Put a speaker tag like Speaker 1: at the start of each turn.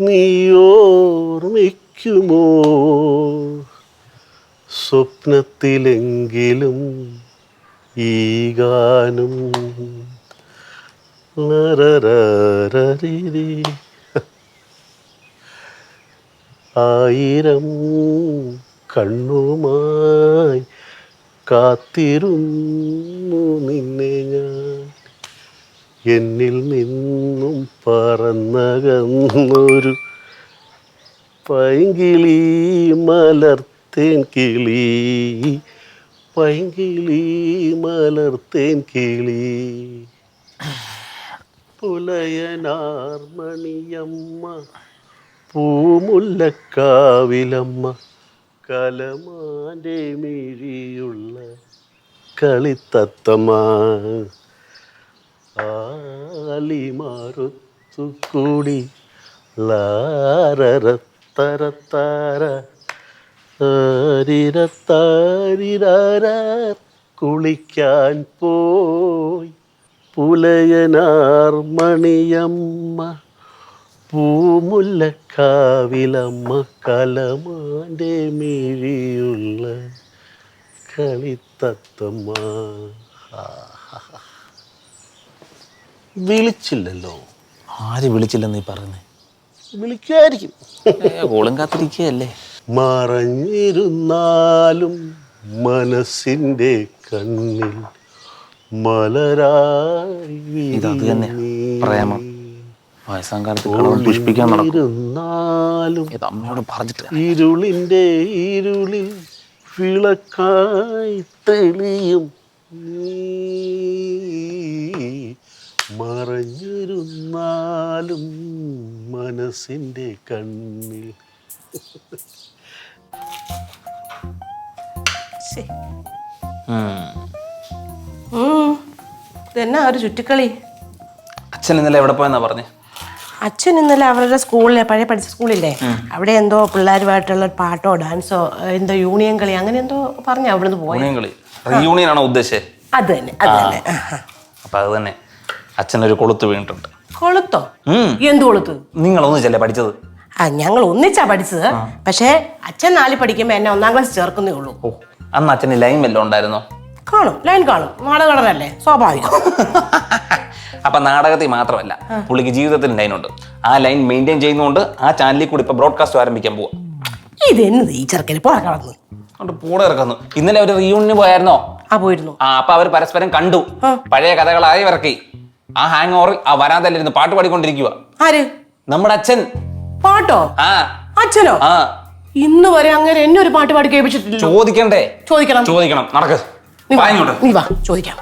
Speaker 1: നീയോർമ്മിക്കുമോ? സ്വപ്നത്തിലെങ്കിലും ഈ ഗാനം. ആയിരം കണ്ണുമായി കാത്തിരുന്നു നിന്നെ ഞാൻ. എന്നിൽ നിന്നും പറന്നകന്നൊരു പൈങ്കിളി മലർത്തേൻ കിളി. പൈങ്കിളി മലർത്തേൻ കിളി. പുലയനാർമണിയമ്മ പൂമുല്ലക്കാവിലമ്മ കലമാന്റെ മിഴിയുള്ള കളിത്തത്തമ്മ. ആലിമാറുത്തു കൂടി ലാരരത്തരത്താര ആരിരത്താരിരാര കുളിക്കാൻ പോയി. പുലയനാർമണിയമ്മ പൂമുല്ലക്കാവിലമ്മ കലമാന്റെ മിഴിയുള്ള കളിത്തത്തമ്മ. വിളിച്ചില്ലല്ലോ.
Speaker 2: ആര് വിളിച്ചില്ലെന്ന് നീ പറയുന്നത്
Speaker 1: വിളിക്കായിരിക്കും
Speaker 2: കോളും കാത്തിരിക്കുകയല്ലേ?
Speaker 1: മറഞ്ഞിരുന്നാലും മനസ്സിന്റെ കണ്ണിൽ മലരായി
Speaker 2: ഇതത് തന്നെ, പ്രേമം. വയസ്സാം കാലത്ത് കളവും പുഷ്പിക്കാൻ നടക്കും.
Speaker 1: ഇരുന്നാലും
Speaker 2: ഇത് അമ്മയോട് പറഞ്ഞിട്ട്
Speaker 1: ഇരുളിന്റെ ഇരുളിൽ വിളക്കായി തെളിയും നീ. മറഞ്ഞിരുന്നാലും മനസ്സിന്റെ കണ്ണിൽ.
Speaker 3: ഇതെന്നാ ഒരു ചുറ്റിക്കളി?
Speaker 2: അച്ഛൻ ഇന്നലെ എവിടെ പോയെന്നാ പറഞ്ഞേ?
Speaker 3: അച്ഛൻ ഇന്നലെ അവരുടെ സ്കൂളിലെ പഴയ പഠിച്ച സ്കൂളില്ലേ? അവിടെ എന്തോ പിള്ളേരുമായിട്ടുള്ള പാട്ടോ ഡാൻസോ എന്തോ യൂണിയൻ കളി അങ്ങനെ എന്തോ പറഞ്ഞു അവിടുന്ന് പോയി.
Speaker 2: യൂണിയൻ കളി. റീയൂണിയൻ ആണോ ഉദ്ദേശിച്ചത്
Speaker 3: അത് തന്നെ അത് തന്നെ.
Speaker 2: അപ്പൊ അത് തന്നെ. അച്ഛനൊരു കൊളുത്ത് വീണിട്ടുണ്ട്.
Speaker 3: കൊളുത്തോ. എന്ത് കൊളുത്ത്?
Speaker 2: നിങ്ങളൊന്നിച്ചല്ലേ പഠിച്ചത്?
Speaker 3: ആ ഞങ്ങൾ ഒന്നിച്ചാ പഠിച്ചത്. പക്ഷേ അച്ഛൻ നാലിൽ പഠിക്കുമ്പോ എന്നെ ഒന്നാം ക്ലാസ് ചേർക്കുന്നേ ഉള്ളൂ.
Speaker 2: ഓ അന്ന് അച്ഛന് ലൈൻ വല്ലതും ഉണ്ടായിരുന്നോ?
Speaker 3: കാണും ലൈൻ കാണും. നാടകടനല്ലേ സ്വാഭാവികം.
Speaker 2: അപ്പൊ നാടകത്തിൽ മാത്രമല്ല പുള്ളിക്ക് ജീവിതത്തിൽ ലൈൻ ഉണ്ട്. ആ ലൈൻ മെയിന്റെയിൻ ചെയ്യുന്നതുകൊണ്ട് ആ ചാനലിൽ കൂടി ഇപ്പൊ ബ്രോഡ്കാസ്റ്റ് ആരംഭിക്കാൻ പോവാ.
Speaker 3: ഇതെന്നത് ഈ ചെറുക്കന് പോറ കടന്ന്?
Speaker 2: അതുകൊണ്ട് കൂടെ ഇറക്കുന്നു. ഇന്നലെ ഒരു റീയൂണിന് പോയായിരുന്നോ?
Speaker 3: ആ പോയിരുന്നു.
Speaker 2: ആ അപ്പൊ അവർ പരസ്പരം കണ്ടു. പഴയ കഥകളായി ഇറക്കി ആ ഹാങ് ഓവറിൽ ആ വരാന്തല്ലിരുന്ന് പാട്ട് പാടിക്കൊണ്ടിരിക്കുക
Speaker 3: ആര്?
Speaker 2: നമ്മുടെ അച്ഛൻ.
Speaker 3: പാട്ടോ?
Speaker 2: ആ.
Speaker 3: അച്ഛനോ?
Speaker 2: ആ.
Speaker 3: ഇന്ന് വരെ അങ്ങനെ എന്നെ ഒരു പാട്ട് പാടി കേൾപ്പിച്ചിട്ടില്ല
Speaker 2: ചോദിക്കണ്ടേ?
Speaker 3: ചോദിക്കണം.
Speaker 2: ചോദിക്കണം. നടക്ക്.
Speaker 3: നീ വാ, നീ വാ. ചോദിക്കാം.